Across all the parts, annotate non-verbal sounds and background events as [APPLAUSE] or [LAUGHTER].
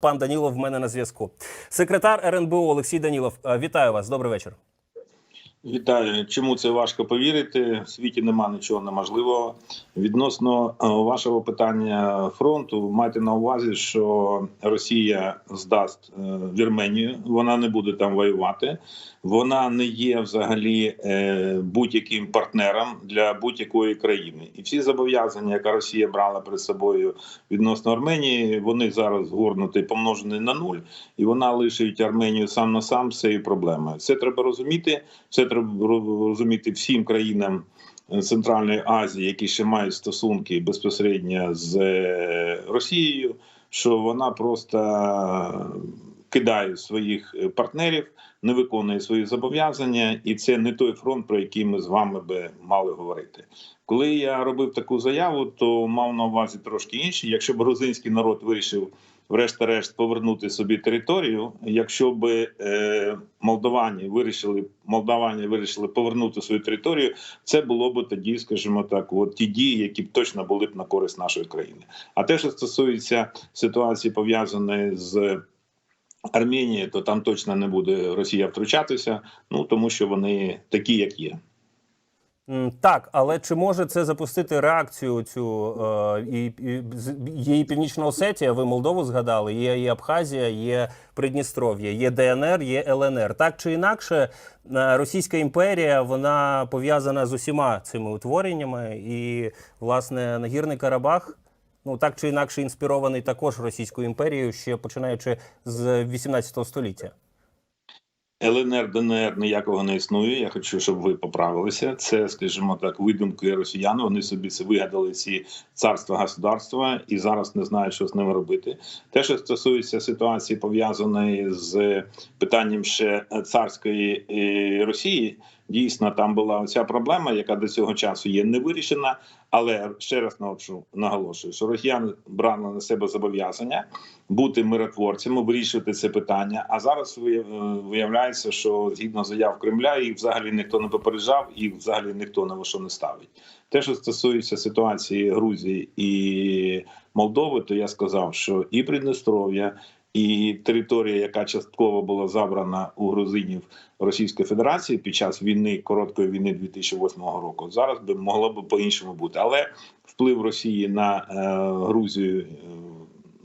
Пан Данілов в мене на зв'язку. Секретар РНБО Олексій Данілов. е, Вітаю вас. Добрий вечір. Вітаю. Чому це важко повірити? В світі нема нічого неможливого. Відносно е, вашого питання фронту, майте на увазі, що Росія здасть е, Вірменію, вона не буде там воювати. Вона не є взагалі е, будь-яким партнером для будь-якої країни. І всі зобов'язання, яка Росія брала перед собою відносно Арменії, вони зараз згорнуті, помножені на нуль, і вона лишить Арменію сам на сам з цією проблемою. Це треба розуміти. Це треба ро- розуміти всім країнам Центральної Азії, які ще мають стосунки безпосередньо з е, Росією, що вона просто кидає своїх партнерів, не виконує свої зобов'язання, і це не той фронт, про який ми з вами би мали говорити. Коли я робив таку заяву, то мав на увазі трошки інші. Якщо б грузинський народ вирішив врешті-решт повернути собі територію. Якщо б е, молдавані вирішили молдавані вирішили повернути свою територію, це було б тоді, скажімо так, от ті дії, які б точно були б на користь нашої країни. А те, що стосується ситуації пов'язаної з Арменією, то там точно не буде Росія втручатися, ну тому що вони такі, як є. Так, але чи може це запустити реакцію цю е, і, і є Північна Осетія, ви Молдову згадали, є і Абхазія, є Придністров'я, є ДНР, є ЛНР. Так чи інакше, е, Російська імперія вона пов'язана з усіма цими утвореннями, і власне Нагірний Карабах. Ну так чи інакше інспірований також Російською імперією, ще починаючи з 18 століття. ЛНР, ДНР ніякого не існує. Я хочу, щоб ви поправилися. Це, скажімо так, видумки росіян. Вони собі це вигадали ці царства государства і зараз не знають, що з ними робити. Те, що стосується ситуації, пов'язаної з питанням ще царської е, Росії. Дійсно, там була оця проблема, яка до цього часу є не вирішена. Але ще раз наголошу, наголошую, що росіяни брали на себе зобов'язання бути миротворцями, вирішувати це питання. А зараз виявляється, що згідно заяв Кремля, їх взагалі ніхто не попереджав, і взагалі ніхто на во що не ставить. Те, що стосується ситуації Грузії і Молдови, то я сказав, що і Придністров'я, і територія, яка частково була забрана у грузинів Російської Федерації під час війни короткої війни 2008 року, зараз би могло б по-іншому бути. Але вплив Росії на е, Грузію е,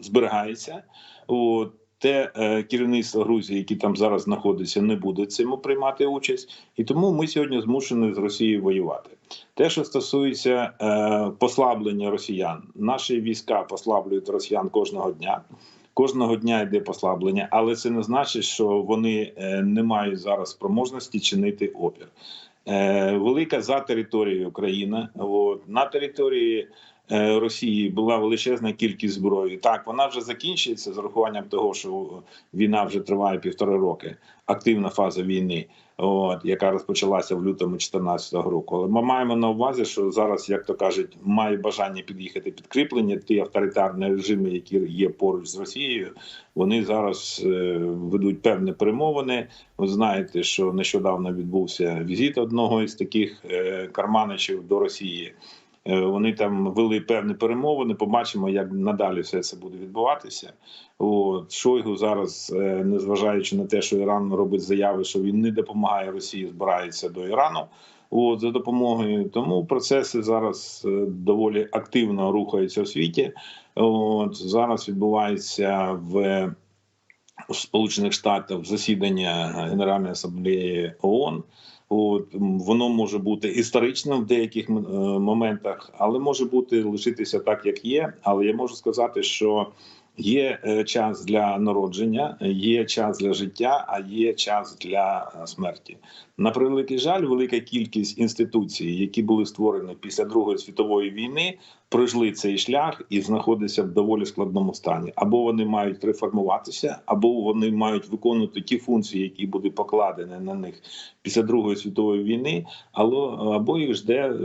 зберігається. От. Те е, керівництво Грузії, які там зараз знаходиться, не буде цьому приймати участь, і тому ми сьогодні змушені з Росією воювати. Те, що стосується е, послаблення росіян, наші війська послаблюють росіян кожного дня. Кожного дня йде послаблення, але це не значить, що вони е, не мають зараз спроможності чинити опір. Е, велика за територією України. От, на території Росії була величезна кількість зброї. Так, вона вже закінчується з урахуванням того, що війна вже триває півтори роки, активна фаза війни, от, яка розпочалася в лютому 2014 року. Але ми маємо на увазі, що зараз, як то кажуть, має бажання під'їхати підкріплення. Ті авторитарні режими, які є поруч з Росією, вони зараз е, ведуть певні перемовини. Ви знаєте, що нещодавно відбувся візит одного із таких е, карманичів до Росії. Е, Вони там вели певні перемовини. Побачимо, як надалі все це буде відбуватися. От Шойгу зараз, е, незважаючи на те, що Іран робить заяви, що він не допомагає Росії, збирається до Ірану. От за допомогою тому процеси зараз е, доволі активно рухаються у світі. От зараз відбувається в в Сполучених Штатах засідання Генеральної асамблеї ООН. От воно може бути історичним в деяких е, моментах, але може бути лишитися так, як є. Але я можу сказати, що є е, час для народження, є час для життя, а є час для е, смерті. На превеликий жаль, велика кількість інституцій, які були створені після Другої світової війни, пройшли цей шлях і знаходяться в доволі складному стані. Або вони мають реформуватися, або вони мають виконувати ті функції, які будуть покладені на них після Другої світової війни, або, або їх жде е,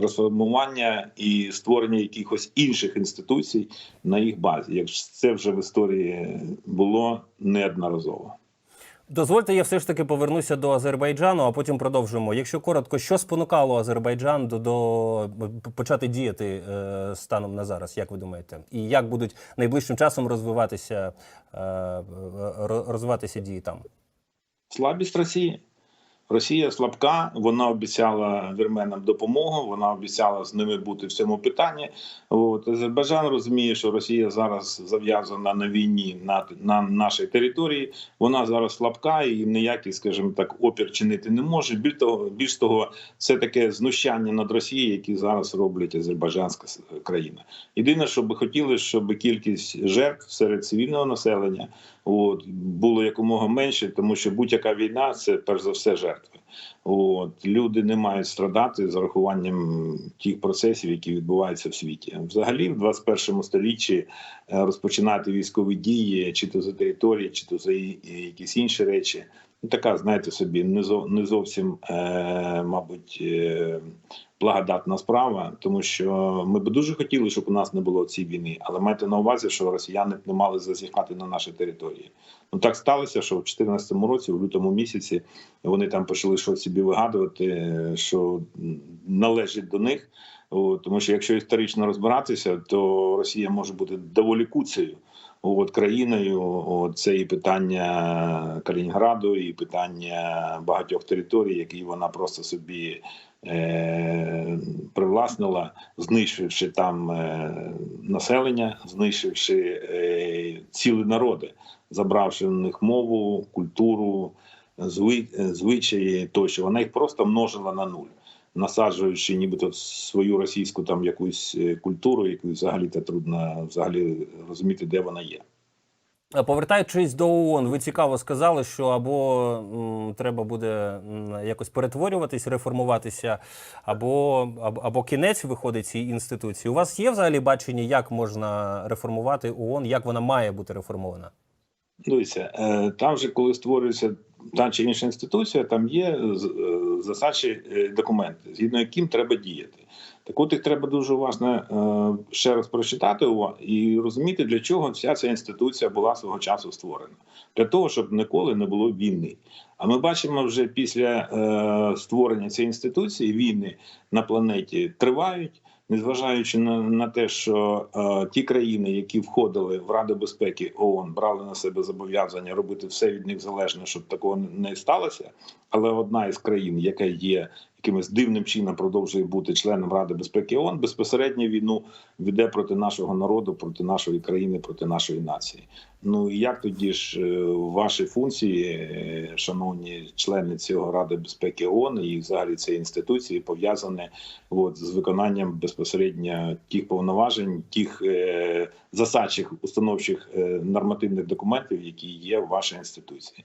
реформування і створення якихось інших інституцій на їх базі. Як це вже в історії було неодноразово. Дозвольте, я все ж таки повернуся до Азербайджану, а потім продовжимо. Якщо коротко, що спонукало Азербайджан до, до почати діяти е, станом на зараз, як ви думаєте? І як будуть найближчим часом розвиватися, е, е, розвиватися дії там? Слабість Росії. Росія слабка, вона обіцяла вірменам допомогу, вона обіцяла з ними бути в цьому питанні. От Азербайджан розуміє, що Росія зараз зав'язана на війні на, на нашій території. Вона зараз слабка і ніякий, скажімо так, опір чинити не може. Більш того, більш того, це таке знущання над Росією, які зараз роблять азербайджанська країна. Єдине, що би хотіли, щоб кількість жертв серед цивільного населення от було якомога менше, тому що будь-яка війна це перш за все жертви. От люди не мають страдати з урахуванням тих процесів, які відбуваються в світі. Взагалі, в 21 столітті е, розпочинати військові дії, чи то за території, чи то за якісь інші речі. Ну, така, знаєте собі, не зо- не зовсім, е, мабуть, е, благодатна справа, тому що ми б дуже хотіли, щоб у нас не було цієї війни, але майте на увазі, що росіяни не мали зазіхати на наші території. Ну так сталося, що в 2014 році, в лютому місяці, вони там почали щось собі вигадувати, що належить до них. Тому що якщо історично розбиратися, то Росія може бути доволі куцею. От країною, от, це і питання Калінінграду, і питання багатьох територій, які вона просто собі е, привласнила, знищивши там е, населення, знищивши е, цілі народи, забравши в них мову, культуру, звичаї тощо. Вона їх просто множила на нуль. Насаджуючи нібито свою російську там якусь е, культуру, яку взагалі та трудно взагалі розуміти, де вона є. Повертаючись до ООН, ви цікаво сказали, що або м, треба буде м, якось перетворюватись, реформуватися, або, або, або кінець виходить цій інституції. У вас є взагалі бачення, як можна реформувати ООН, як вона має бути реформована? Дивіться, е, там же, коли створюється та чи інша інституція, там є е, засадчі е, документи, згідно яким треба діяти. Так от їх треба дуже уважно е, ще раз прочитати і розуміти, для чого вся ця інституція була свого часу створена. Для того, щоб ніколи не було війни. А ми бачимо вже після е, створення цієї інституції війни на планеті тривають. Незважаючи на, на те, що е, ті країни, які входили в Раду безпеки ООН, брали на себе зобов'язання робити все від них залежне, щоб такого не сталося. Але одна із країн, яка є якимось дивним чином продовжує бути членом Ради безпеки ООН, безпосередньо війну веде проти нашого народу, проти нашої країни, проти нашої нації. Ну і як тоді ж е, ваші функції, е, шановні члени цього Ради безпеки ООН і взагалі цієї інституції пов'язані от, з виконанням безпосередньо тих повноважень, тих е, засадчих установчих е, нормативних документів, які є в вашій інституції.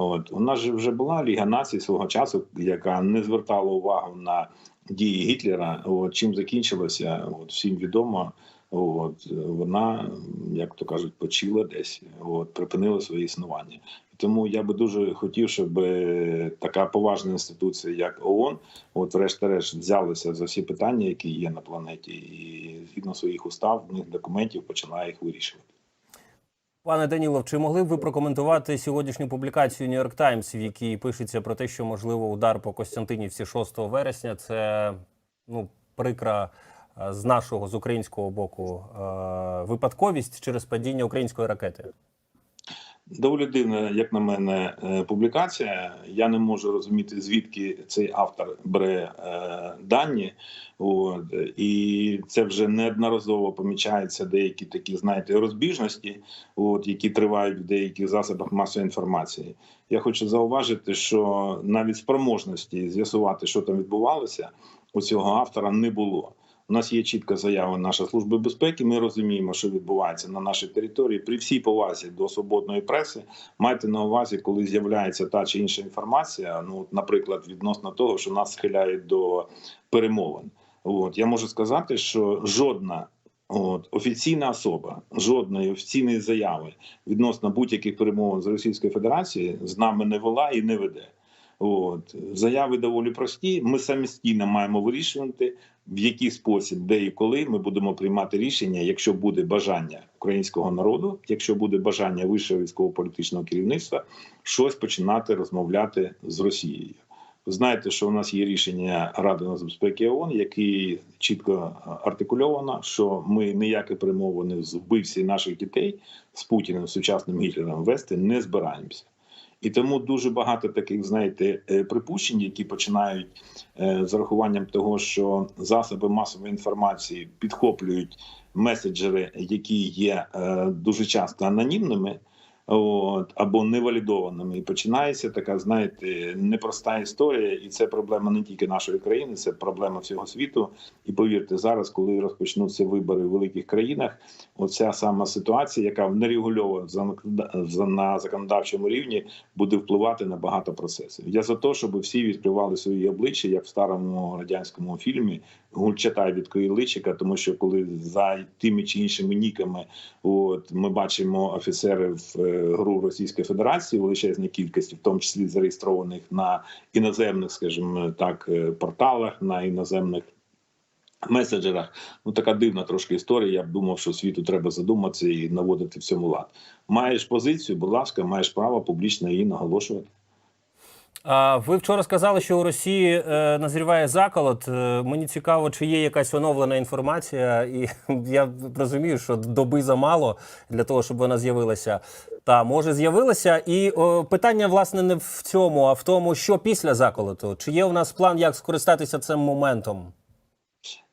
От у нас же вже була Ліга націй свого часу, яка не звертала увагу на дії Гітлера. От чим закінчилося, от всім відомо. От вона, як то кажуть, почила десь, от припинила своє існування. Тому я би дуже хотів, щоб е, така поважна інституція, як ООН, от врешті-решт взялася за всі питання, які є на планеті, і згідно своїх уставних документів починає їх вирішувати. Пане Данілов, чи могли б ви прокоментувати сьогоднішню публікацію York Times, в якій пишеться про те, що можливо удар по Костянтинівці 6 вересня це ну прикра е, з нашого з українського боку е, випадковість через падіння української ракети? Доволі дивна, як на мене, е, публікація. Я не можу розуміти, звідки цей автор бере е, дані. От, і це вже неодноразово помічаються деякі такі, знаєте, розбіжності, от, які тривають в деяких засобах масової інформації. Я хочу зауважити, що навіть спроможності з'ясувати, що там відбувалося, у цього автора не було. У нас є чітка заява нашої служби безпеки. Ми розуміємо, що відбувається на нашій території. При всій повазі до свободної преси майте на увазі, коли з'являється та чи інша інформація. Ну, наприклад, відносно того, що нас схиляють до перемовин. От я можу сказати, що жодна от офіційна особа, жодної офіційної заяви відносно будь-яких перемовин з Російською Федерацією з нами не вела і не веде. От заяви доволі прості. Ми самостійно маємо вирішувати, в який спосіб, де і коли ми будемо приймати рішення, якщо буде бажання українського народу, якщо буде бажання вищого військово-політичного керівництва, щось починати розмовляти з Росією. Ви знаєте, що у нас є рішення Ради нацбезпеки ООН, які чітко артикульовано, що ми ніякі перемовини з вбивці наших дітей з Путіним, сучасним Гітлером вести не збираємося. І тому дуже багато таких, знаєте, е, припущень, які починають е, з рахуванням того, що засоби масової інформації підхоплюють меседжери, які є е, дуже часто анонімними. От або невалідованими, і починається така, знаєте, непроста історія, і це проблема не тільки нашої країни, це проблема всього світу. І повірте, зараз, коли розпочнуться вибори в великих країнах, оця сама ситуація, яка нерегульована на законодавчому рівні, буде впливати на багато процесів. Я за те, щоб всі відкривали свої обличчя, як в старому радянському фільмі Гульчатай відкриє личика, тому що коли за тими чи іншими ніками, от ми бачимо офіцерів е, гру Російської Федерації в величезній кількості, в тому числі зареєстрованих на іноземних, скажімо так, е, порталах, на іноземних. Меседжерах, ну така дивна трошки історія. Я б думав, що світу треба задуматися і наводити в цьому лад. Маєш позицію, будь ласка, маєш право публічно її наголошувати. А ви вчора сказали, що у Росії е, назріває заколот. Е, мені цікаво, чи є якась оновлена інформація, і [LAUGHS] я розумію, що доби замало для того, щоб вона з'явилася. Та може з'явилася. І о, питання власне не в цьому, а в тому, що після заколоту. Чи є у нас план, як скористатися цим моментом?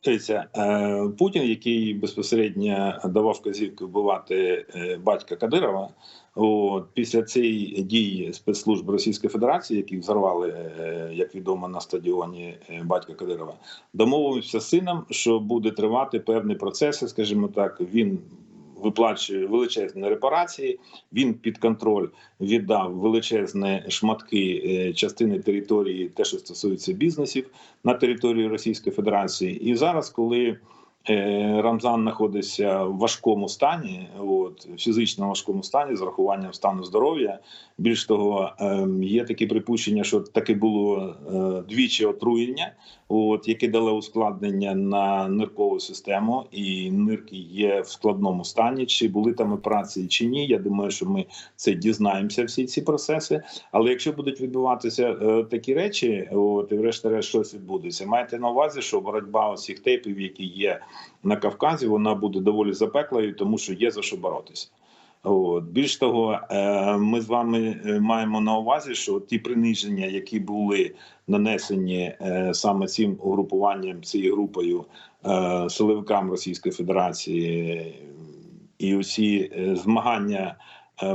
Дивіться, е, Путін, який безпосередньо давав вказівки вбивати е, батька Кадирова, от, після цієї дії спецслужб Російської Федерації, які взорвали, е, як відомо, на стадіоні е, батька Кадирова, домовився з сином, що буде тривати певні процеси, скажімо так, він. Виплачує величезні репарації. Він під контроль віддав величезні шматки е, частини території, те, що стосується бізнесів на території Російської Федерації. І зараз, коли Рамзан знаходиться в важкому стані, от фізично важкому стані, з рахуванням стану здоров'я. Більш того, е, є такі припущення, що таки було е, двічі отруєння, от яке дало ускладнення на ниркову систему, і нирки є в складному стані. Чи були там операції, чи ні? Я думаю, що ми це дізнаємося всі ці процеси. Але якщо будуть відбуватися е, такі речі, от і врешті-решт щось відбудеться. Майте на увазі, що боротьба усіх типів, які є на Кавказі, вона буде доволі запеклою, тому що є за що боротися. От. Більш того, е, ми з вами е, маємо на увазі, що ті приниження, які були нанесені е, саме цим угрупуванням, цією групою силовикам Російської Федерації, і усі змагання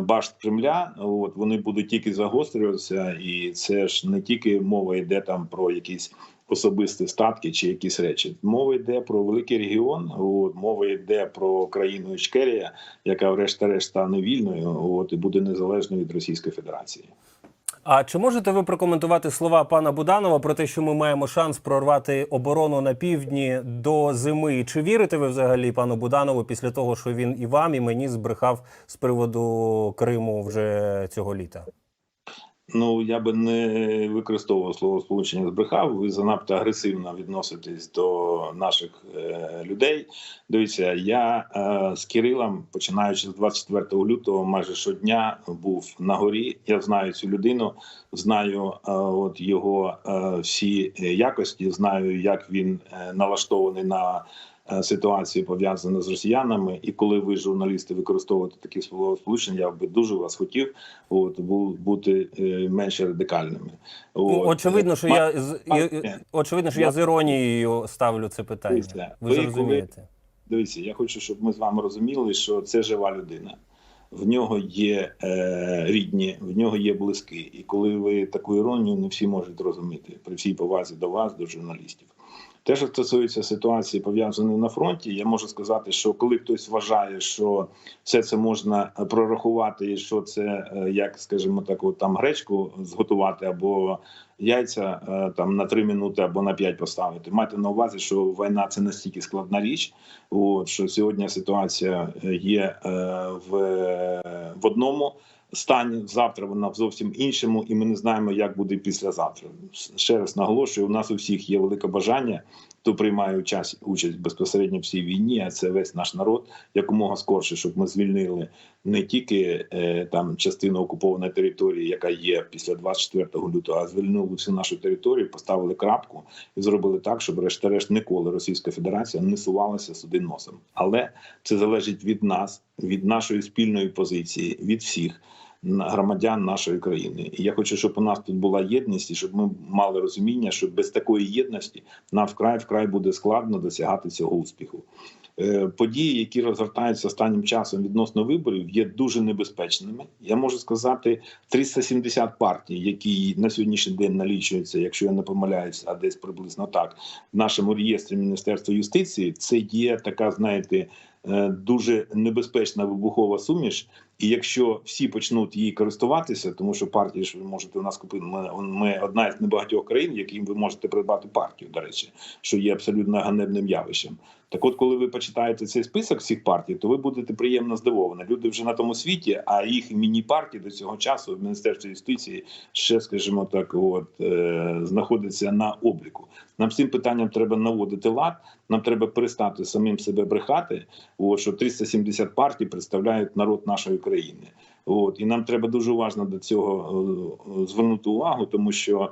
башт Кремля, от вони будуть тільки загострюватися, і це ж не тільки мова йде там про якісь особисті статки чи якісь речі. Мова йде про великий регіон. От мова йде про країну Ічкерія, яка врешті-решт стане вільною, от і буде незалежною від Російської Федерації. А чи можете ви прокоментувати слова пана Буданова про те, що ми маємо шанс прорвати оборону на півдні до зими? Чи вірите ви взагалі пану Буданову після того, що він і вам, і мені збрехав з приводу Криму вже цього літа? Ну я би не використовував слово сполучення збрехав. Ви занадто агресивно відноситесь до наших е, людей. Дивіться, я е, з Кирилом, починаючи з 24 лютого, майже щодня був на горі. Я знаю цю людину, знаю е, от його е, всі е, якості, знаю, як він е, налаштований на. Е, Ситуацію пов'язану з росіянами, і коли ви, журналісти, використовуєте такі словосполучення, я би дуже вас хотів от, бути е, менш радикальними. Ну, От. очевидно, що я з очевидно, що я з іронією ставлю це питання. Ви ви ж коли- розумієте. Дивіться, я хочу, щоб ми з вами розуміли, що це жива людина. В нього є е, рідні, в нього є близькі. І коли ви таку іронію не всі можуть розуміти при всій повазі до вас, до журналістів. Те, що стосується ситуації, пов'язаної на фронті, я можу сказати, що коли хтось вважає, що все це можна прорахувати, і що це е, як, скажімо так, от там гречку зготувати або яйця е, там на 3 минути або на 5 поставити. Майте на увазі, що війна це настільки складна річ, от, що сьогодні ситуація є е, в, в одному стані завтра вона в зовсім іншому, і ми не знаємо, як буде післязавтра. Ще раз наголошую: у нас у всіх є велике бажання, хто приймає участь, участь безпосередньо в цій війні, а це весь наш народ, якомога скорше, щоб ми звільнили не тільки е, там частину окупованої території, яка є після 24 лютого, а звільнили всю нашу територію, поставили крапку і зробили так, щоб решта-решт ніколи Російська Федерація не сувалася сюди носом. Але це залежить від нас, від нашої спільної позиції, від всіх громадян нашої країни. І я хочу, щоб у нас тут була єдність, і щоб ми мали розуміння, що без такої єдності нам вкрай вкрай буде складно досягати цього успіху. Е, Події, які розгортаються останнім часом відносно виборів, є дуже небезпечними. Я можу сказати, 370 партій, які на сьогоднішній день налічуються, якщо я не помиляюсь, а десь приблизно так, в нашому реєстрі Міністерства юстиції, це є така, знаєте, е, дуже небезпечна вибухова суміш. І якщо всі почнуть її користуватися, тому що партії ж ви можете у нас купити. Ми, ми одна із небагатьох країн, яким ви можете придбати партію, до речі, що є абсолютно ганебним явищем. Так, от, коли ви почитаєте цей список всіх партій, то ви будете приємно здивовані. Люди вже на тому світі, а їх міні-партії до цього часу в Міністерстві юстиції ще, скажімо так, от е, знаходяться на обліку. Нам цим питанням треба наводити лад. Нам треба перестати самим себе брехати. От що 370 партій представляють народ нашої країни. От і нам треба дуже уважно до цього е, звернути увагу, тому що.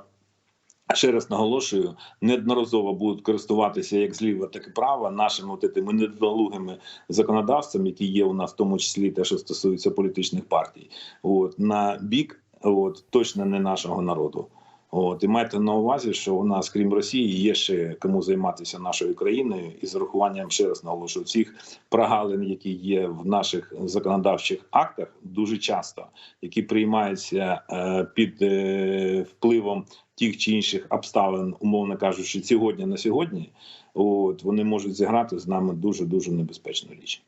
Ще раз наголошую, неодноразово будуть користуватися як зліва, так і права нашими от тими недолугими законодавцями, які є у нас, в тому числі те, що стосується політичних партій, от на бік, от точно не нашого народу. От і майте на увазі, що у нас, крім Росії, є ще кому займатися нашою країною, і з урахуванням ще раз наголошую цих прогалин, які є в наших законодавчих актах, дуже часто, які приймаються е, під е, впливом тих чи інших обставин, умовно кажучи, сьогодні на сьогодні, от вони можуть зіграти з нами дуже дуже небезпечну річ.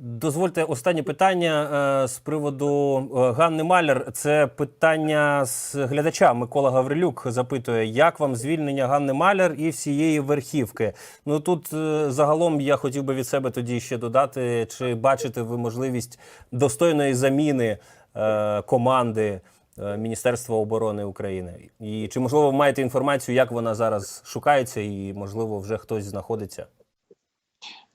Дозвольте останнє питання е, з приводу е, Ганни Маляр. Це питання з глядача. Микола Гаврилюк запитує, як вам звільнення Ганни Маляр і всієї верхівки. Ну тут е, загалом я хотів би від себе тоді ще додати, чи бачите ви можливість достойної заміни команди Міністерства оборони України? І чи можливо маєте інформацію, як вона зараз шукається, і можливо вже хтось знаходиться?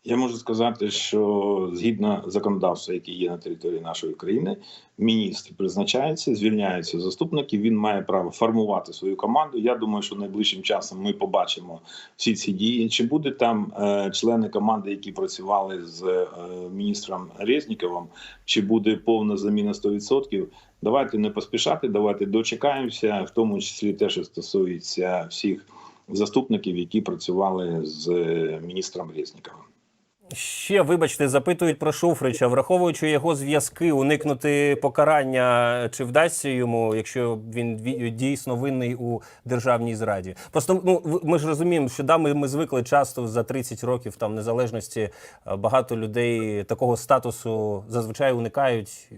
Я можу сказати, що згідно законодавства, яке є на території нашої країни, міністр призначається, звільняються заступники. Він має право формувати свою команду. Я думаю, що найближчим часом ми побачимо всі ці дії. Чи буде там е, члени команди, які працювали з е, міністром Резніковим, чи буде повна заміна 100%? Давайте не поспішати, давайте дочекаємося, в тому числі те, що стосується всіх заступників, які працювали з е, міністром Резніковим. Ще, вибачте, запитують про Шуфрича, враховуючи його зв'язки, уникнути покарання, чи вдасться йому, якщо він ві- дійсно винний у державній зраді. Просто ну ми ж розуміємо, що да, ми, ми звикли часто за 30 років там незалежності е, багато людей такого статусу зазвичай уникають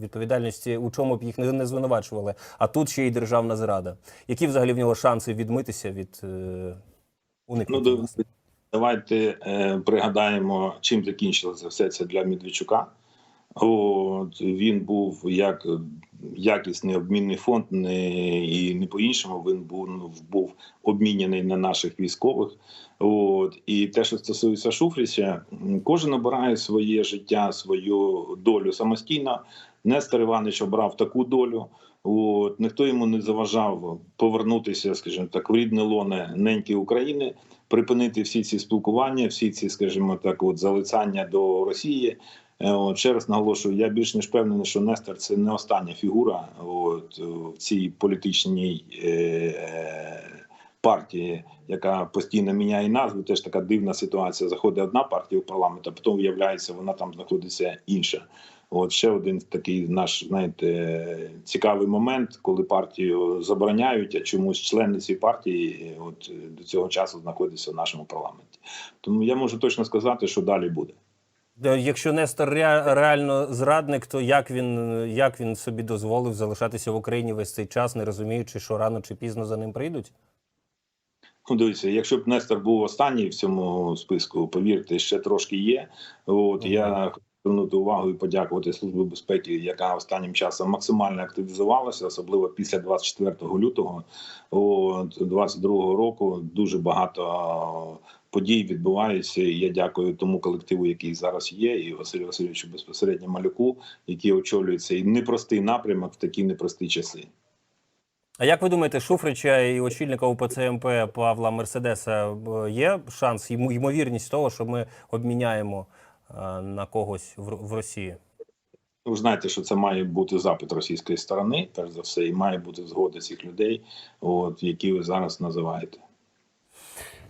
відповідальності, у чому б їх не, не звинувачували. А тут ще й державна зрада. Які взагалі в нього шанси відмитися від е, Ну, уникнути? Давайте е, пригадаємо, чим закінчилося все це для Медведчука. От він був як якісний обмінний фонд, не і не по-іншому. Він був був обміняний на наших військових. От і те, що стосується Шуфрича, м, кожен обирає своє життя, свою долю самостійно. Нестор Іванович обрав таку долю. От ніхто йому не заважав повернутися, скажімо так, в рідне лоне неньки України, припинити всі ці спілкування, всі ці, скажімо так, от залицяння до Росії. Е, От, ще раз наголошую, я більш ніж впевнений, що Нестор це не остання фігура от, в цій політичній е, партії, яка постійно міняє назву. Теж така дивна ситуація. Заходить одна партія в парламент, а потім виявляється, вона там знаходиться інша. От ще один такий наш, знаєте, цікавий момент, коли партію забороняють, а чомусь члени цієї партії от до цього часу знаходяться в нашому парламенті. Тому я можу точно сказати, що далі буде. Е, Якщо Нестор ре- реально зрадник, то як він, як він собі дозволив залишатися в Україні весь цей час, не розуміючи, що рано чи пізно за ним прийдуть? Ну, дивіться, якщо б Нестор був останній в цьому списку, повірте, ще трошки є. От Мгм. я хочу звернути увагу і подякувати Службі безпеки, яка останнім часом максимально активізувалася, особливо після 24 лютого от, 22 року. Дуже багато подій відбуваються. І я дякую тому колективу, який зараз є, і Василю Васильовичу безпосередньо малюку, який очолює цей непростий напрямок в такі непрості часи. А як ви думаєте, Шуфрича і очільника УПЦ МП Павла Мерседеса е, є шанс, йому- ймовірність того, що ми обміняємо на когось в, Росії? Ви знаєте, що це має бути запит російської сторони, перш за все, і має бути згода цих людей, от які ви зараз називаєте.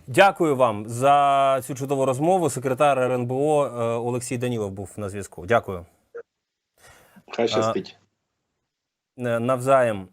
Дякую вам за цю чудову розмову. Секретар РНБО е, Олексій Данілов був на зв'язку. Дякую. Хай щастить. Е, Навзаєм.